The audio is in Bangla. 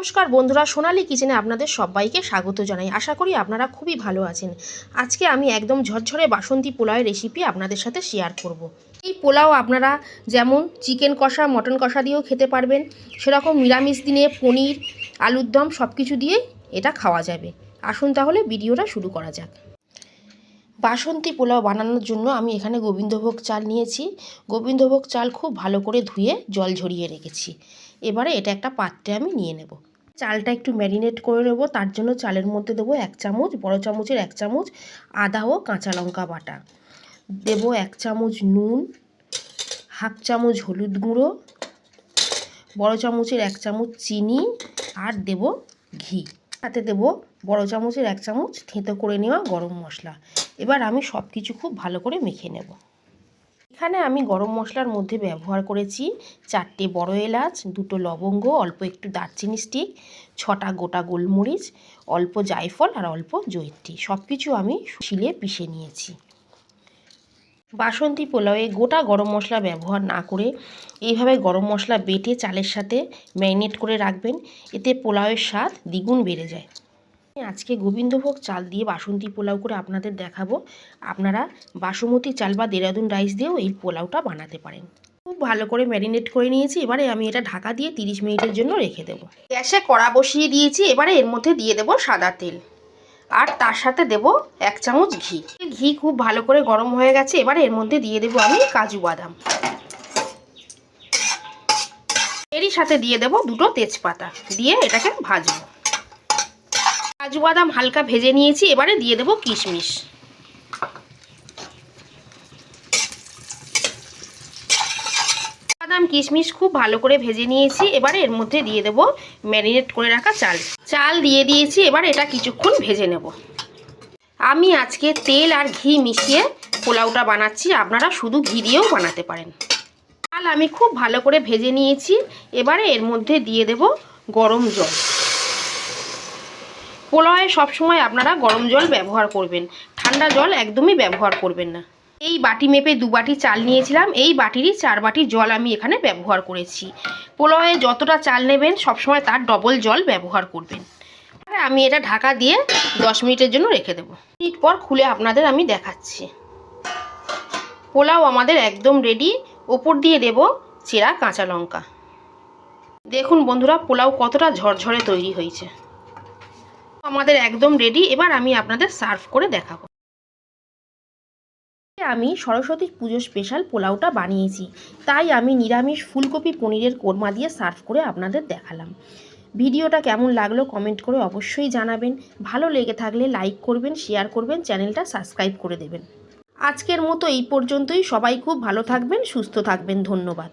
নমস্কার বন্ধুরা, সোনালী কিচেনে আপনাদের সবাইকে স্বাগত জানাই। আশা করি আপনারা খুবই ভালো আছেন। আজকে আমি একদম ঝরঝরে বাসন্তী পোলাওয়ের রেসিপি আপনাদের সাথে শেয়ার করব। এই পোলাও আপনারা যেমন চিকেন কষা মটন কষা দিয়েও খেতে পারবেন। সেরকম নিরামিষ দিনে পনির, আলুর দম সব কিছু দিয়ে এটা খাওয়া যাবে। আসুন তাহলে ভিডিওটা শুরু করা যাক। বাসন্তী পোলাও বানানোর জন্য আমি এখানে গোবিন্দভোগ চাল নিয়েছি। গোবিন্দভোগ চাল খুব ভালো করে ধুয়ে জল ঝরিয়ে রেখেছি। এবারে এটা একটা পাত্রে আমি নিয়ে নেব। চালটা একটু ম্যারিনেট করে নেব, তার জন্য চালের মধ্যে দেবো এক চামচ, বড় চামচের এক চামচ আদা ও কাঁচা লঙ্কা বাটা। দেবো এক চামচ নুন, হাফ চামচ হলুদ গুঁড়ো, বড় চামচের এক চামচ চিনি, আর দেবো ঘি। সাথে দেবো বড় চামচের এক চামচ থেঁতো করে নেওয়া গরম মশলা। এবার আমি সব কিছু খুব ভালো করে মেখে নেব। এখানে আমি গরম মশলার মধ্যে ব্যবহার করেছি চারটে বড় এলাচ, দুটো লবঙ্গ, অল্প একটু দারচিনি স্টিক ছটা গোটা গোলমরিচ, অল্প জায়ফল আর অল্প জৈত্রী সব কিছু আমি শিলে পিষে নিয়েছি। বাসন্তী পোলাওয়ে গোটা গরম মশলা ব্যবহার না করে এইভাবে গরম মশলা বেটে চালের সাথে ম্যারিনেট করে রাখবেন। এতে পোলাওয়ের স্বাদ দ্বিগুণ বেড়ে যায়। আজকে গোবিন্দভোগ চাল দিয়ে বাসন্তী পোলাও করে আপনাদের দেখাবো। আপনারা বাসমতি চাল বা দেরাদুন রাইস দিয়েও এই পোলাওটা বানাতে পারেন। খুব ভালো করে ম্যারিনেট করে নিয়েছি, এবারে আমি এটা ঢাকা দিয়ে তিরিশ মিনিটের জন্য রেখে দেবো। গ্যাসে কড়া বসিয়ে দিয়েছি, এবারে এর মধ্যে দিয়ে দেবো সাদা তেল। আর তার সাথে দেব এক চামচ ঘি। ঘি খুব ভালো করে গরম হয়ে গেছে, এবারে এর মধ্যে দিয়ে দেবো আমি কাজু বাদাম। এরই সাথে দিয়ে দেব দুটো তেজপাতা, দিয়ে এটাকে ভাজবো। কাজু বাদাম হালকা ভেজে নিয়েছি, এবারে দিয়ে দেবো কিশমিশ। বাদাম কিশমিশ খুব ভালো করে ভেজে নিয়েছি, এবারে এর মধ্যে দিয়ে দেবো ম্যারিনেট করে রাখা চাল। চাল দিয়ে দিয়েছি, এবার এটা কিছুক্ষণ ভেজে নেব। আমি আজকে তেল আর ঘি মিশিয়ে পোলাওটা বানাচ্ছি, আপনারা শুধু ঘি দিয়েও বানাতে পারেন। চাল আমি খুব ভালো করে ভেজে নিয়েছি, এবারে এর মধ্যে দিয়ে দেব গরম জল। পোলাওয়ে সবসময় আপনারা গরম জল ব্যবহার করবেন। ঠান্ডা জল একদমই ব্যবহার করবেন না। এই বাটি মেপে দু বাটি চাল নিয়েছিলাম, এই বাটিরই চার বাটি জল আমি এখানে ব্যবহার করেছি। পোলাওয়ে যতটা চাল নেবেন, সবসময় তার ডবল জল ব্যবহার করবেন। আর আমি এটা ঢাকা দিয়ে দশ মিনিটের জন্য রেখে দেবো। মিনিট পর খুলে আপনাদের আমি দেখাচ্ছি। পোলাও আমাদের একদম রেডি ওপর দিয়ে দেব চেরা কাঁচা লঙ্কা। দেখুন বন্ধুরা, পোলাও কতটা ঝরঝরে তৈরি হয়েছে। আমাদের একদম রেডি এবার আমি আপনাদের সার্ভ করে দেখাবো। আমি সরস্বতী পুজো স্পেশাল পোলাওটা বানিয়েছি, তাই আমি নিরামিষ ফুলকপি পনিরের কোরমা দিয়ে সার্ভ করে আপনাদের দেখালাম। ভিডিওটা কেমন লাগল কমেন্ট করে অবশ্যই জানাবেন। ভালো লেগে থাকলে লাইক করবেন শেয়ার করবেন, চ্যানেলটা সাবস্ক্রাইব করে দেবেন। আজকের মতো এই পর্যন্তই। সবাই খুব ভালো থাকবেন, সুস্থ থাকবেন। ধন্যবাদ।